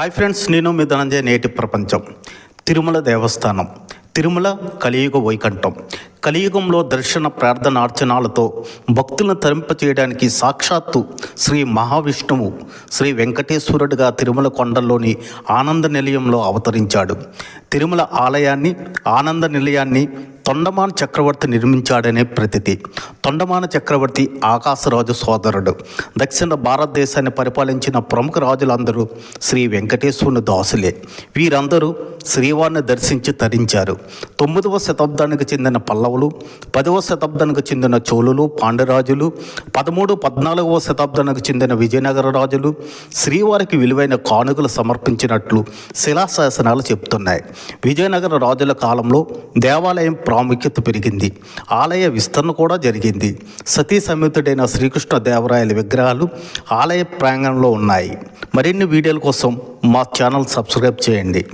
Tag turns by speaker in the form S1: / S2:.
S1: Hi friends నేను మీ ధనంజయ నేటి ప్రపంచం. తిరుమల దేవస్థానం. తిరుమల కలియుగ వైకంఠం. కలియుగంలో దర్శన ప్రార్థన అర్చనాలతో భక్తులను తరింపచేయడానికి సాక్షాత్తు శ్రీ మహావిష్ణువు శ్రీ వెంకటేశ్వరుడిగా తిరుమల కొండల్లోని ఆనంద నిలయంలో అవతరించాడు. తిరుమల ఆలయాన్ని ఆనంద నిలయాన్ని తొండమాన చక్రవర్తి నిర్మించాడనే ప్రతితి. తొండమాన చక్రవర్తి ఆకాశరాజు సోదరుడు. దక్షిణ భారతదేశాన్ని పరిపాలించిన ప్రముఖ రాజులందరూ శ్రీ వెంకటేశ్వరుని దాసులే. వీరందరూ శ్రీవారిని దర్శించి తరించారు. తొమ్మిదవ శతాబ్దానికి చెందిన పల్లవులు పదవ శతాబ్దానికి చెందిన చోళులు పాండ్యరాజులు పదమూడు పద్నాలుగవ శతాబ్దానికి చెందిన విజయనగర రాజులు శ్రీవారికి విలువైన కానుకలు సమర్పించినట్లు శిలాశాసనాలు చెప్తున్నాయి. విజయనగర రాజుల కాలంలో దేవాలయం ప్రాముఖ్యత పెరిగింది. ఆలయ విస్తరణ కూడా జరిగింది. సతీ సమేతుడైన శ్రీకృష్ణ దేవరాయల విగ్రహాలు ఆలయ ప్రాంగణంలో ఉన్నాయి. మరిన్ని వీడియోల కోసం మా ఛానల్ సబ్స్క్రైబ్ చేయండి.